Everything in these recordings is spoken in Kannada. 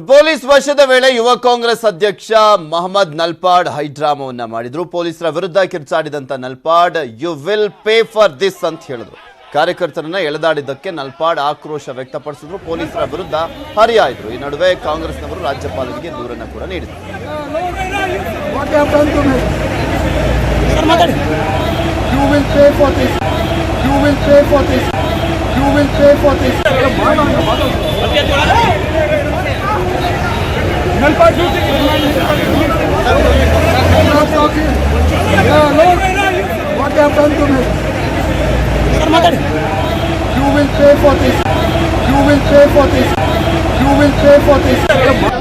ಪೊಲೀಸ್ ವಶದ ವೇಳೆ ಯುವ ಕಾಂಗ್ರೆಸ್ ಅಧ್ಯಕ್ಷ ಮಹಮ್ಮದ್ ನಲ್ಪಾಡ್ ಹೈಡ್ರಾಮವನ್ನ ಮಾಡಿದ್ರು. ಪೊಲೀಸರ ವಿರುದ್ಧ ಕಿರ್ಚಾಡಿದಂತ Nalpad you will pay for this ಅಂತ ಹೇಳಿದ್ರು. ಕಾರ್ಯಕರ್ತರನ್ನ ಎಳೆದಾಡಿದ್ದಕ್ಕೆ ನಲ್ಪಾಡ್ ಆಕ್ರೋಶ ವ್ಯಕ್ತಪಡಿಸಿದ್ರು. ಪೊಲೀಸರ ವಿರುದ್ಧ ಹರಿಯಾಯಿದ್ರು ಈ ನಡುವೆ ಕಾಂಗ್ರೆಸ್ನವರು ರಾಜ್ಯಪಾಲರಿಗೆ ದೂರನ್ನ ಕೂಡ ನೀಡಿದರು. What done to me. You will pay for this. You will pay for this. You will pay for this.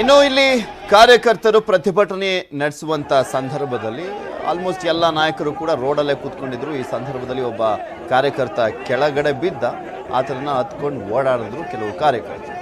ಇನ್ನು ಇಲ್ಲಿ ಕಾರ್ಯಕರ್ತರು ಪ್ರತಿಭಟನೆ ನಡೆಸುವಂತ ಸಂದರ್ಭದಲ್ಲಿ ಆಲ್ಮೋಸ್ಟ್ ಎಲ್ಲ ನಾಯಕರು ಕೂಡ ರೋಡಲ್ಲೇ ಕೂತ್ಕೊಂಡಿದ್ರು. ಈ ಸಂದರ್ಭದಲ್ಲಿ ಒಬ್ಬ ಕಾರ್ಯಕರ್ತ ಕೆಳಗಡೆ ಬಿದ್ದ. ಆತನ ಹತ್ಕೊಂಡು ಓಡಾಡಿದ್ರು ಕೆಲವು ಕಾರ್ಯಕರ್ತರು.